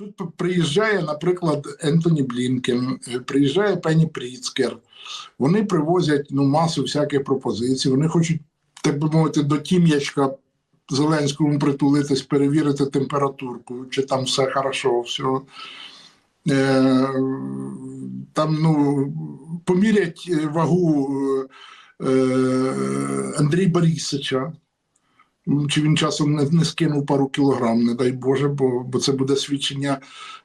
Тут приїжджає, наприклад, Ентоні Блінкен, е, приїжджає Пенні Пріцкер. Вони привозять ну, масу всяких пропозицій. Вони хочуть, так би мовити, до тім'ячка Зеленському притулитись, перевірити температурку, чи там все хорошо, все. Е, там ну, помірять е, вагу е, е, Андрій Борисовича. Ну, Чи він часом не, не скинув пару кілограм, не дай Боже, бо, бо це буде свідчення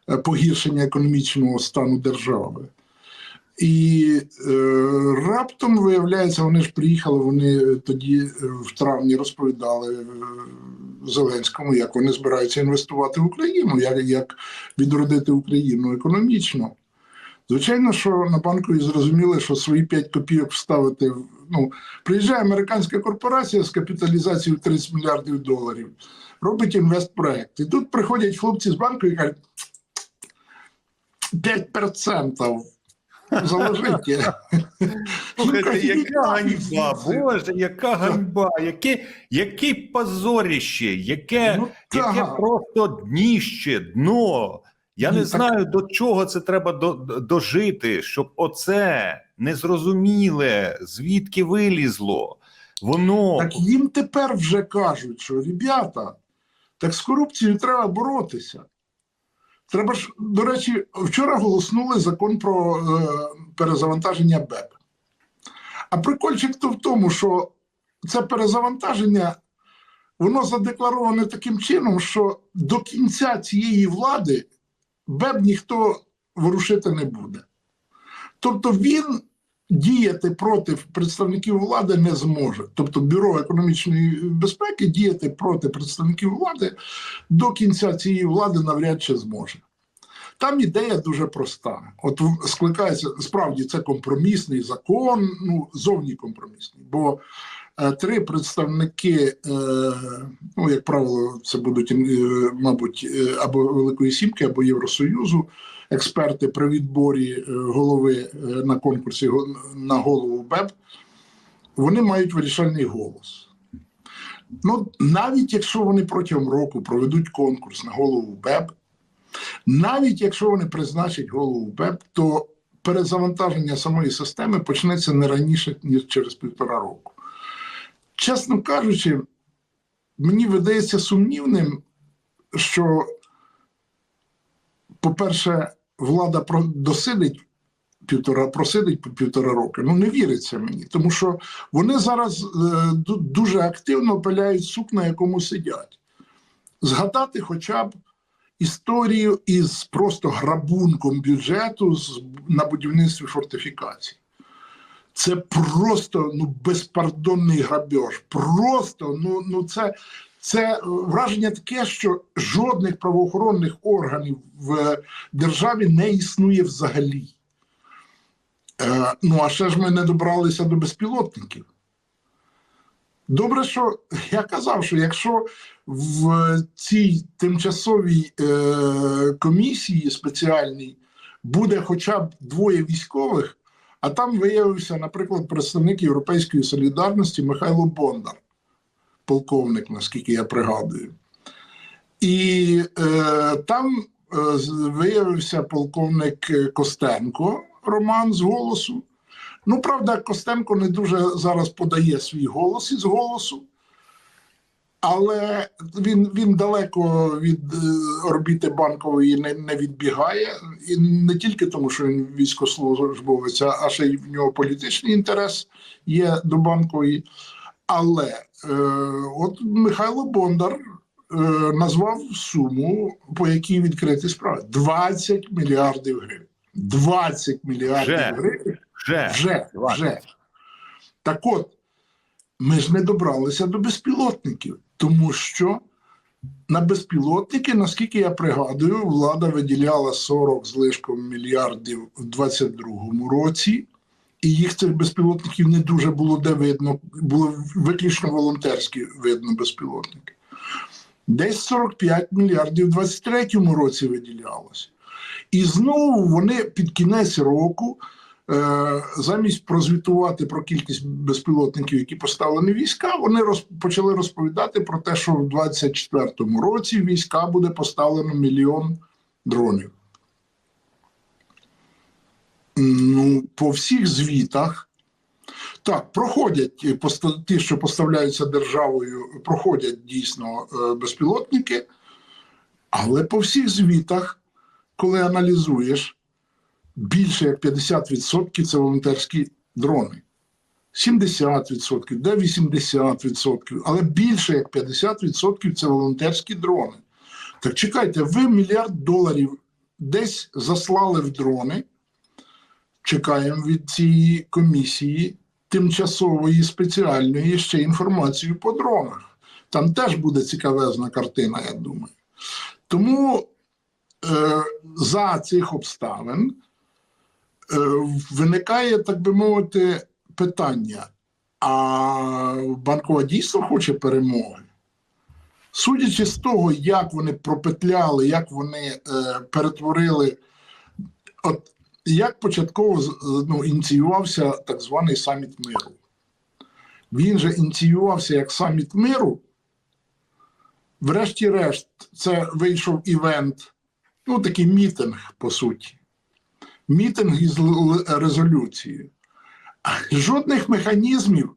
е, погіршення економічного стану держави. І е, раптом, виявляється, вони ж приїхали, вони тоді е, в травні розповідали е, Зеленському, як вони збираються інвестувати в Україну, як, як відродити Україну економічно. Звичайно, що на банку і зрозуміли, що свої 5 копійок вставити. Ну, приїжджає американська корпорація з капіталізацією 30 мільярдів доларів, робить інвестпроект. І тут приходять хлопці з банку і кажуть: 5% заложите. Слухайте, яка ганьба. Боже, яка ганьба, яке, яке позоріще, яке, Ну, яке просто дніще, дно. Я Ні, не так- знаю, до чого це треба до, до- дожити, щоб оце незрозуміле, звідки вилізло. Воно Так їм тепер вже кажуть, що ребята, так з корупцією треба боротися. Треба ж, до речі, вчора голоснули закон про е, перезавантаження БЕП. А прикольчик то в тому, що це перезавантаження, воно задеклароване таким чином, що до кінця цієї влади БЕП ніхто ворушити не буде. Тобто він діяти проти представників влади не зможе. Тобто Бюро економічної безпеки діяти проти представників влади до кінця цієї влади навряд чи зможе. Там ідея дуже проста. От скликається справді це компромісний закон, ну зовні компромісний. Бо е, три представники, е, ну як правило, це будуть, е, мабуть, або Великої Сімки, або Євросоюзу, експерти при відборі голови на конкурсі на голову БЕП, вони мають вирішальний голос. Ну, навіть якщо вони протягом року проведуть конкурс на голову БЕП, навіть якщо вони призначать голову БЕП, то перезавантаження самої системи почнеться не раніше, ніж через півтора року. Чесно кажучи, мені видається сумнівним, що, по-перше, влада досидить півтора, просидить по півтора роки. Ну не віриться мені, тому що вони зараз е, дуже активно пиляють сук, на якому сидять. Згадати хоча б історію із просто грабунком бюджету на будівництві фортифікацій. Це просто ну, безпардонний грабеж. Просто ну, ну це, це враження таке, що жодних правоохоронних органів в державі не існує взагалі. Е, ну, а ще ж ми не добралися до безпілотників. Добре, що я казав, що якщо в цій тимчасовій е, комісії спеціальній буде хоча б двоє військових, а там виявився, наприклад, представник Європейської солідарності Михайло Бондар, полковник, наскільки я пригадую. І е, там е, виявився полковник Костенко Роман з голосу. Ну, правда, Костенко не дуже зараз подає свій голос із голосу, але він, він далеко від е, орбіти банкової не, не відбігає. І не тільки тому, що він військовослужбовець, а ще й в нього політичний інтерес є до банкової. Але е, от Михайло Бондар е, назвав суму, по якій відкриті справи: 20 мільярдів гривень. 20 мільярдів Вже. гривень. Вже. Вже, вже. Так от, ми ж не добралися до безпілотників, тому що на безпілотники, наскільки я пригадую, влада виділяла 40 з лишком мільярдів у 2022 році, і їх цих безпілотників не дуже було де видно, було виключно волонтерські видно безпілотники. Десь 45 мільярдів у 2023 році виділялося. І знову вони під кінець року замість прозвітувати про кількість безпілотників, які поставлені війська, вони роз, почали розповідати про те, що в 2024 році війська буде поставлено мільйон дронів. Ну, по всіх звітах. Так, проходять е, ті, що поставляються державою, проходять дійсно е, безпілотники, але по всіх звітах, коли аналізуєш, більше як 50% це волонтерські дрони. 70%, де 80%, але більше як 50% це волонтерські дрони. Так чекайте, ви мільярд доларів десь заслали в дрони. Чекаємо від цієї комісії тимчасової спеціальної ще інформацію по дронах. Там теж буде цікавезна картина, я думаю. Тому е, за цих обставин виникає, так би мовити, питання: а банкова дійсно хоче перемоги? Судячи з того, як вони пропетляли, як вони е, перетворили, от як початково ну, ініціювався так званий саміт миру. Він же ініціювався як саміт миру. Врешті-решт, це вийшов івент, ну такий мітинг, по суті. Мітинг із л- л- резолюцією. Жодних механізмів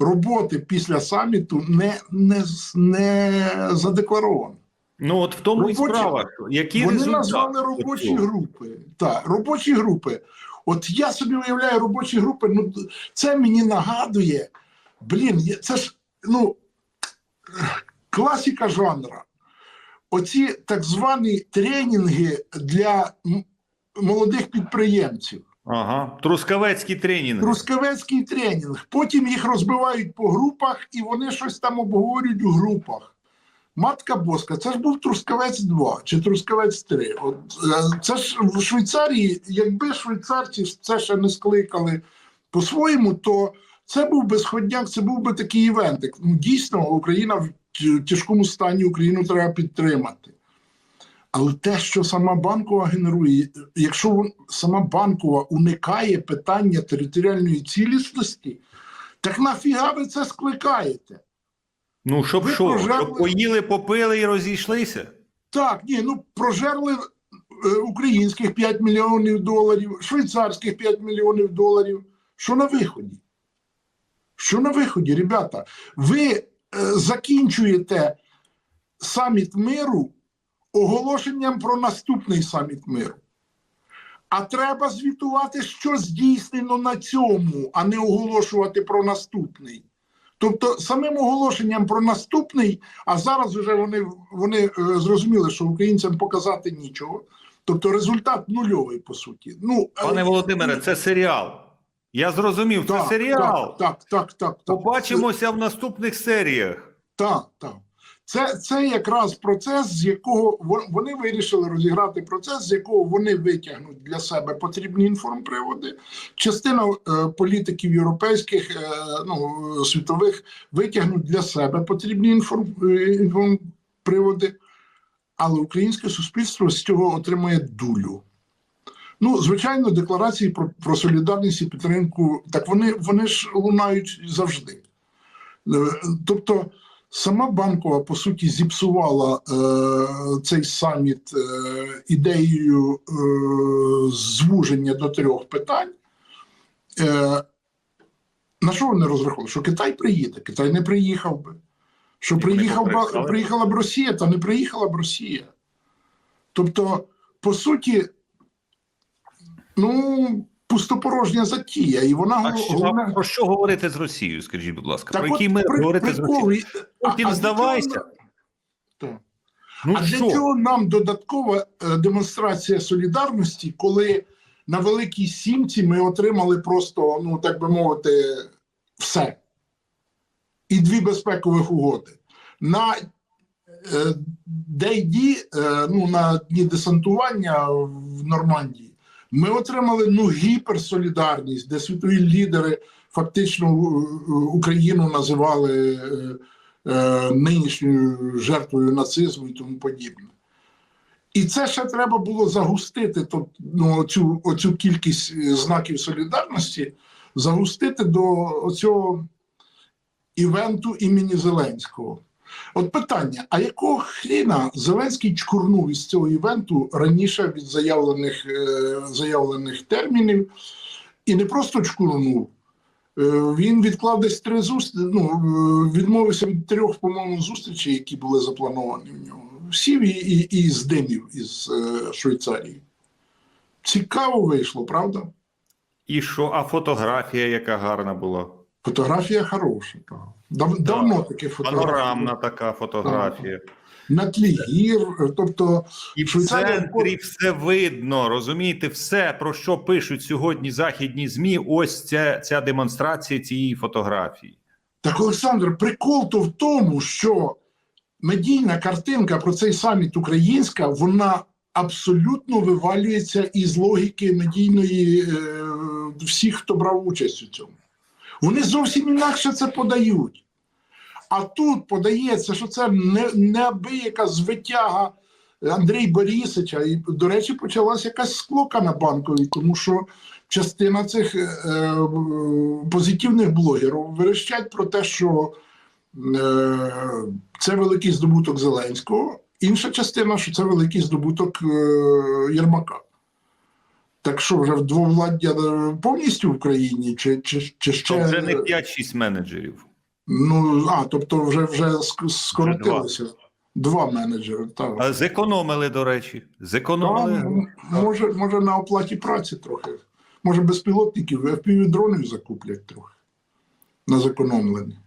роботи після саміту не, не, не задекларовано. Ну от в тому і справа, які Вони результати назвали робочі групи. Так, робочі групи. От я собі уявляю робочі групи. Ну це мені нагадує. Блін, це ж ну класика жанра. Оці так звані тренінги для молодих підприємців. Ага, трускавецький тренінг. Трускавецький тренінг. Потім їх розбивають по групах, і вони щось там обговорюють у групах. Матка Боска, це ж був Трускавець 2 чи Трускавець 3. От, е, це ж в Швейцарії, якби швейцарці це ще не скликали по-своєму, то це був би сходняк, це був би такий івентик. Ну, дійсно, Україна в тяжкому стані, Україну треба підтримати. Але те, що сама банкова генерує, якщо сама банкова уникає питання територіальної цілісності, так нафіга ви це скликаєте? Ну, щоб Ви що? прожерли- Щоб поїли, попили і розійшлися? Так, ні, ну прожерли е, українських 5 мільйонів доларів, швейцарських 5 мільйонів доларів. Що на виході? Що на виході, ребята? Ви е, закінчуєте саміт миру оголошенням про наступний саміт миру. А треба звітувати, що здійснено на цьому, а не оголошувати про наступний. Тобто, самим оголошенням про наступний, а зараз вже вони, вони е, зрозуміли, що українцям показати нічого. Тобто результат нульовий, по суті. Ну, Пане Володимире, це серіал. Я зрозумів, це серіал. Так, так, так, так. так. Побачимося в наступних серіях. Так, так. Це, це якраз процес, з якого вони вирішили розіграти процес, з якого вони витягнуть для себе потрібні інформприводи. Частина е, політиків європейських, е, ну, світових витягнуть для себе потрібні е, інформприводи, але українське суспільство з цього отримує дулю. Ну, звичайно, декларації про, про солідарність і підтримку, так вони, вони ж лунають завжди. Е, Тобто, сама банкова по суті зіпсувала е, цей саміт е, ідеєю е, звуження до трьох питань. Е, на що вони розраховували? Що Китай приїде? Китай не приїхав би. Що приїхав, би- приїхала б Росія, та не приїхала б Росія. Тобто, по суті, ну, пустопорожня затія, і вона А що, головне. про що говорити з Росією? Скажіть, будь ласка, про от який при- говорити з Росією? і- а- а здавайся. чого- Ну а для що? цього нам додаткова е, демонстрація солідарності, коли на Великій Сімці ми отримали просто, ну так би мовити, все. І дві безпекових угоди. На е, Дейді, е, ну на дні десантування в Нормандії, ми отримали ну гіперсолідарність, де світові лідери фактично е, Україну називали е, е, нинішньою жертвою нацизму і тому подібне. І це ще треба було загустити тобто, ну, оцю, оцю кількість е, знаків солідарності, загустити до оцього івенту імені Зеленського. От питання: а якого хріна Зеленський чкурнув із цього івенту раніше від заявлених, е, заявлених термінів, і не просто чкурнув. е, Він відклав десь три зустрічі, ну, е, відмовився від трьох, по-моєму, зустрічей, які були заплановані в нього. Сів і, і, і здимів із е, Швейцарії. Цікаво вийшло, правда? І що, а фотографія, яка гарна була? Фотографія хороша. так. Дав, Давно таке фотографія. Панорамна така фотографія. На тлі гір, тобто І в центрі все видно, розумієте, все, про що пишуть сьогодні західні ЗМІ, ось ця, ця демонстрація цієї фотографії. Так, Олександр, прикол то в тому, що медійна картинка про цей саміт українська, вона абсолютно вивалюється із логіки медійної е, всіх, хто брав участь у цьому. Вони зовсім інакше це подають. А тут подається, що це не, неабияка звитяга Андрій Борисовича. І, до речі, почалася якась склока на банковій, тому що частина цих е, е, позитивних блогерів верещать про те, що е, це великий здобуток Зеленського, інша частина, що це великий здобуток е, Єрмака. Так що вже двовладдя е, повністю в країні, чи, чи, чи ще То вже не 5-6 менеджерів. ну а тобто вже вже ск- скоротилося. Два менеджери, так. А зекономили, до речі. Зекономили. Там, може, може на оплаті праці трохи. Може безпілотників, FPV-дронів закуплять трохи на зекономлені.